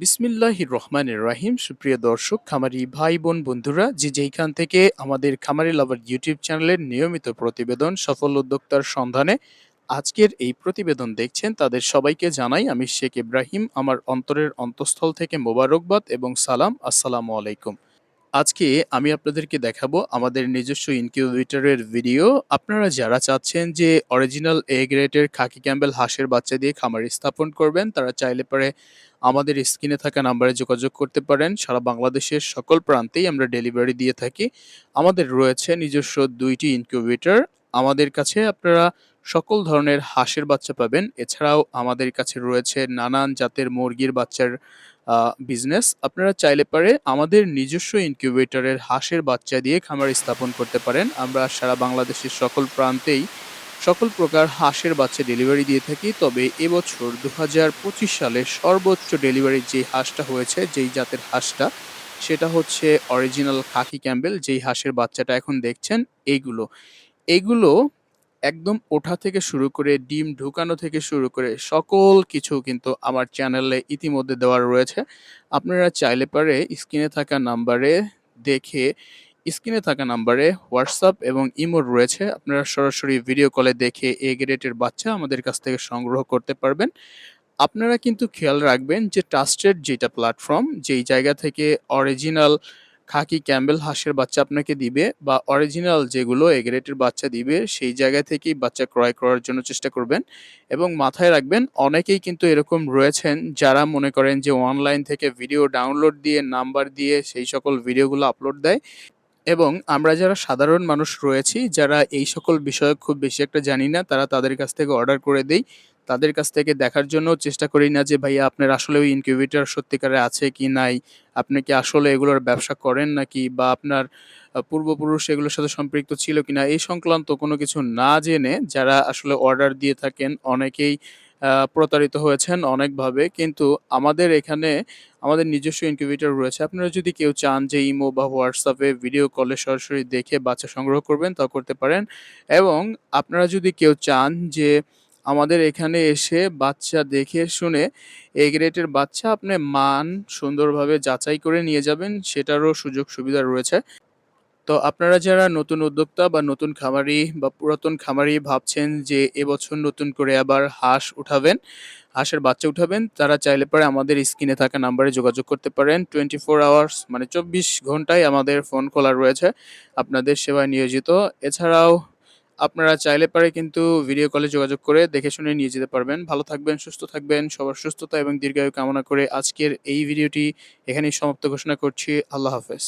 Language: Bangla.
বিসমিল্লাহির রহমানের রাহিম। সুপ্রিয় দর্শক, খামারি ভাই বোন বন্ধুরা, যে যেইখান থেকে আমাদের খামারি লাভার ইউটিউব চ্যানেলের নিয়মিত প্রতিবেদন সফল উদ্যোক্তার সন্ধানে আজকের এই প্রতিবেদন দেখছেন, তাদের সবাইকে জানাই আমি শেখ ইব্রাহিম, আমার অন্তরের অন্তঃস্থল থেকে মোবারকবাদ এবং সালাম। আসসালামু আলাইকুম। আজকে আমি আপনাদেরকে দেখাবো আমাদের নিজস্ব ইনকিউবেটরের ভিডিও আপনারা যারা চাচ্ছেন যে অরিজিনাল এ গ্রেডের খাকি ক্যাম্বেল হাঁসের বাচ্চা দিয়ে খামার স্থাপন করবেন, তারা চাইলে পরে আমাদের স্ক্রিনে থাকা নাম্বারে যোগাযোগ করতে পারেন। সারা বাংলাদেশের সকল প্রান্তেই আমরা ডেলিভারি দিয়ে থাকি। আমাদের রয়েছে নিজস্ব দুইটি ইনকিউবেটর আমাদের কাছে আপনারা সকল ধরনের হাঁসের বাচ্চা পাবেন। এছাড়াও আমাদের কাছে রয়েছে নানান জাতের মুরগির বাচ্চার বিজনেস আপনারা চাইলে পারে আমাদের নিজস্ব ইনকিউবেটরের হাঁসের বাচ্চা দিয়ে খামার স্থাপন করতে পারেন। আমরা সারা বাংলাদেশের সকল প্রান্তেই সকল প্রকার হাঁসের বাচ্চা ডেলিভারি দিয়ে থাকি। তবে এবছর দু হাজার পঁচিশ সালে সর্বোচ্চ ডেলিভারি যে হাঁসটা হয়েছে, যেই জাতের হাঁসটা, সেটা হচ্ছে অরিজিনাল খাকি ক্যাম্বেল। যেই হাঁসের বাচ্চাটা এখন দেখছেন এইগুলো এইগুলো একদম ওঠা থেকে শুরু করে, ডিম ঢুকানো থেকে শুরু করে সকল কিছু কিন্তু আমার চ্যানেলে ইতিমধ্যে দেওয়া রয়েছে। আপনারা চাইলে পারে স্ক্রিনে থাকা নাম্বারে দেখে, স্ক্রিনে থাকা নাম্বারে হোয়াটসঅ্যাপ এবং ইমোর রয়েছে। আপনারা সরাসরি ভিডিও কলে দেখে এ গ্রেডের বাচ্চা আমাদের কাছ থেকে সংগ্রহ করতে পারবেন। আপনারা কিন্তু খেয়াল রাখবেন যে ট্রাস্টেড যেটা প্ল্যাটফর্ম যেই জায়গা থেকে অরিজিনাল খাকি ক্যাম্বেল হাঁসের বাচ্চা আপনাকে দিবে বা অরিজিনাল যেগুলো এগ্রেটের বাচ্চা দিবে, সেই জায়গা থেকেই বাচ্চা ক্রয় করার জন্য চেষ্টা করবেন। এবং মাথায় রাখবেন, অনেকেই কিন্তু এরকম রয়েছেন যারা মনে করেন যে অনলাইন থেকে ভিডিও ডাউনলোড দিয়ে নাম্বার দিয়ে সেই সকল ভিডিওগুলো আপলোড দেয়। এবং আমরা যারা সাধারণ মানুষ রয়েছি, যারা এই সকল বিষয়ে খুব বেশি একটা জানি না, তারা তাদের কাছ থেকে অর্ডার করে দেই। তাদের কাছ থেকে দেখার জন্য চেষ্টা করি না যে, ভাইয়া, আপনার আসলে ওই ইনকিউবেটর সত্যিকারে আছে কি নাই? আপনি কি আসলে এগুলোর ব্যবসা করেন নাকি? বা আপনার পূর্বপুরুষ এগুলোর সাথে সম্পৃক্ত ছিল কিনা? এই সংক্রান্ত কোনো কিছু না জেনে যারা আসলে অর্ডার দিয়ে থাকেন, অনেকেই প্রতারিত হয়েছেন অনেকভাবে। কিন্তু আমাদের এখানে, আমাদের নিজস্ব ইনকিউবেটর রয়েছে। আপনারা যদি কেউ চান যে, ইমো বা হোয়াটসঅ্যাপে ভিডিও কলে সরাসরি দেখে বাচ্চা সংগ্রহ করবেন, তা করতে পারেন। এবং আপনারা যদি কেউ চান যে আমাদের এখানে এসে বাচ্চা দেখে শুনে এ গ্রেডের বাচ্চা আপনি মান সুন্দরভাবে যাচাই করে নিয়ে যাবেন, সেটারও সুযোগ সুবিধা রয়েছে। তো আপনারা যারা নতুন উদ্যোক্তা বা নতুন খামারি বা পুরাতন খামারি ভাবছেন যে এবছর নতুন করে আবার হাঁস উঠাবেন, হাঁসের বাচ্চা উঠাবেন, তারা চাইলে পরে আমাদের স্ক্রিনে থাকা নাম্বারে যোগাযোগ করতে পারেন। টোয়েন্টি ফোর আওয়ার্স মানে চব্বিশ ঘন্টায় আমাদের ফোন খোলা রয়েছে। আপনাদের সেবায় নিয়োজিত। এছাড়াও আপনারা চাইলে পারে কিন্তু ভিডিও কলে যোগাযোগ করে দেখে শুনে নিয়ে যেতে পারবেন। ভালো থাকবেন, সুস্থ থাকবেন, সবার সুস্থতা এবং দীর্ঘায়ু কামনা করে আজকের এই ভিডিওটি এখানেই সমাপ্ত ঘোষণা করছি। আল্লাহ হাফেজ।